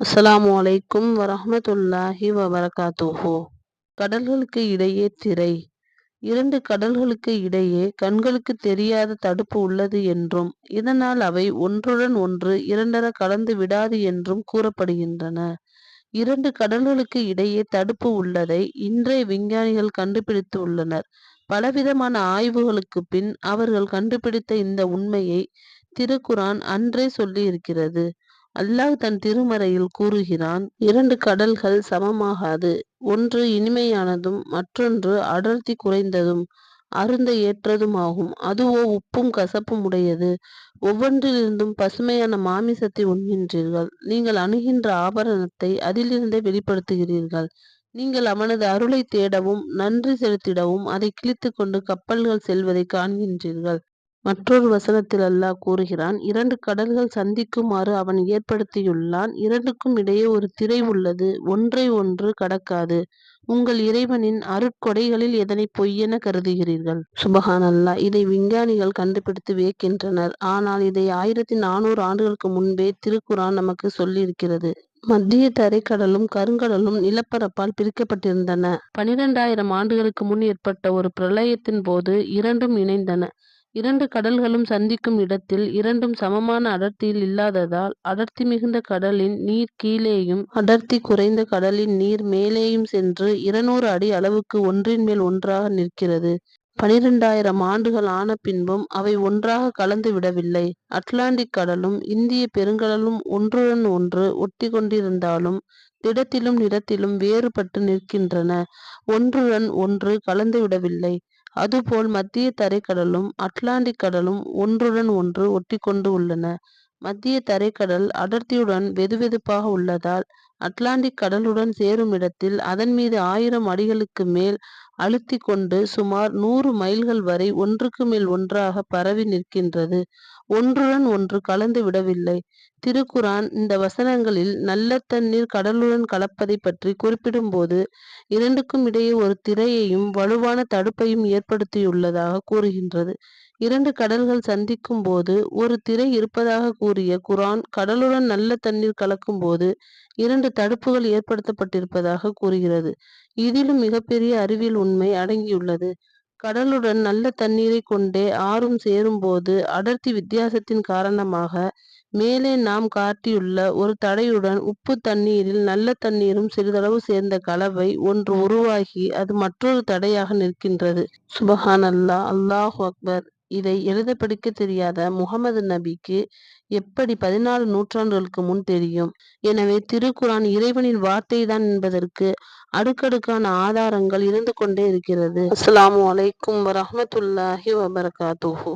அஸ்லாம் அலைக்கும் வரஹ்மத்துல்லாஹி வபரகாத்துஹோ. கடல்களுக்கு இடையே திரை. இரண்டு கடல்களுக்கு இடையே கண்களுக்கு தெரியாத தடுப்பு உள்ளது என்றும் இதனால் அவை ஒன்றுடன் ஒன்று இரண்டர கலந்து விடாது என்றும் கூறப்படுகின்றன. இரண்டு கடல்களுக்கு இடையே தடுப்பு உள்ளதை இன்றைய விஞ்ஞானிகள் கண்டுபிடித்து உள்ளனர் பலவிதமான ஆய்வுகளுக்கு பின் அவர்கள் கண்டுபிடித்த இந்த உண்மையை திருக்குரான் அன்றே சொல்லி இருக்கிறது அல்லாஹ் தன் திருமறையில் கூறுகிறான் இரண்டு கடல்கள் சமமாகாது. ஒன்று இனிமையானதும் மற்றொன்று அடர்த்தி குறைந்ததும் அருந்த ஏற்றதுமாகும். அதுவோ உப்பும் கசப்பும் உடையது. ஒவ்வொன்றிலிருந்தும் பசுமையான மாமிசத்தை உண்கின்றீர்கள். நீங்கள் அணுகின்ற ஆபரணத்தை அதிலிருந்தே வெளிப்படுத்துகிறீர்கள். நீங்கள் அவனது அருளை தேடவும் நன்றி செலுத்திடவும் அதை கிழித்து கொண்டு கப்பல்கள் செல்வதை காண்கின்றீர்கள். மற்றொரு வசனத்தில் அல்லாஹ் கூறுகிறான் இரண்டு கடல்கள் சந்திக்குமாறு அவன் ஏற்படுத்தியுள்ளான் இரண்டுக்கும் இடையே ஒரு திரை உள்ளது ஒன்றை ஒன்று கடக்காது. உங்கள் இறைவனின் அருட்கொடைகளில் எதனை பொய்யென கருதுகிறீர்கள்? சுபஹான் அல்லாஹ் இதை விஞ்ஞானிகள் கண்டுபிடித்து வியக்கின்றனர். ஆனால் இதை ஆயிரத்தி நானூறு ஆண்டுகளுக்கு முன்பே திருக்குறான் நமக்கு சொல்லியிருக்கிறது. மத்திய தரைக்கடலும் கருங்கடலும் நிலப்பரப்பால் பிரிக்கப்பட்டிருந்தன. பனிரெண்டாயிரம் ஆண்டுகளுக்கு முன் ஏற்பட்ட ஒரு பிரளயத்தின் போது இரண்டும் இணைந்தன. இரண்டு கடல்களும் சந்திக்கும் இடத்தில் இரண்டும் சமமான அடர்த்தியில் இல்லாததால் அடர்த்தி மிகுந்த கடலின் நீர் கீழேயும் அடர்த்தி குறைந்த கடலின் நீர் மேலேயும் சென்று இருநூறு அடி அளவுக்கு ஒன்றின் மேல் ஒன்றாக நிற்கிறது. பனிரெண்டாயிரம் ஆண்டுகள் ஆன பின்பும் அவை ஒன்றாக கலந்து விடவில்லை. அட்லாண்டிக் கடலும் இந்திய பெருங்கடலும் ஒன்றுடன் ஒன்று ஒட்டி கொண்டிருந்தாலும் திடத்திலும் நிறத்திலும் வேறுபட்டு நிற்கின்றன. ஒன்றுடன் ஒன்று கலந்து விடவில்லை. அதுபோல் மத்திய தரைக்கடலும் அட்லாண்டிக் கடலும் ஒன்றுடன் ஒன்று ஒட்டிக்கொண்டு உள்ளன. மத்திய தரைக்கடல் அடர்த்தியுடன் வெதுவெதுப்பாக உள்ளதால் அட்லாண்டிக் கடலுடன் சேரும் இடத்தில் அதன் மீது ஆயிரம் அடிகளுக்கு மேல் அழுத்தி கொண்டு சுமார் நூறு மைல்கள் வரை ஒன்றுக்கு மேல் ஒன்றாக பரவி நிற்கின்றது. ஒன்றுடன் ஒன்று கலந்து விடவில்லை. திருக்குரான் இந்த வசனங்களில் நல்ல தண்ணீர் கடலுடன் கலப்பதை பற்றி குறிப்பிடும்போது இரண்டுக்கும் இடையே ஒரு திரையையும் வலுவான தடுப்பையும் ஏற்படுத்தியுள்ளதாக கூறுகின்றது. இரண்டு கடல்கள் சந்திக்கும் போது ஒரு திரை இருப்பதாக கூறிய குரான் கடலுடன் நல்ல தண்ணீர் கலக்கும் போது இரண்டு தடுப்புகள் ஏற்படுத்தப்பட்டிருப்பதாக கூறுகிறது. இதிலும் மிகப்பெரிய அறிவியல் உண்மை அடங்கியுள்ளது. கடலுடன் நல்ல தண்ணீரை கொண்டே ஆறும் சேரும்போது அடர்த்தி வித்தியாசத்தின் காரணமாக மேலே நாம் காட்டியுள்ள ஒரு தடையுடன் உப்பு தண்ணீரில் நல்ல தண்ணீரும் சிறிதளவு சேர்ந்த கலவை ஒன்று உருவாகி அது மற்றொரு தடையாக நிற்கின்றது. சுபஹான் அல்லா அல்லாஹ் அக்பர். இதை எழுத படிக்க தெரியாத முகமது நபிக்கு எப்படி பதினாலு நூற்றாண்டுகளுக்கு முன் தெரியும்? எனவே திருக்குரான் இறைவனின் வார்த்தை தான் என்பதற்கு அடுக்கடுக்கான ஆதாரங்கள் இருந்து கொண்டே இருக்கிறது. அஸ்லாம் வலைக்கும் வரமத்துல்லாஹி வபரகாத்துஹூ.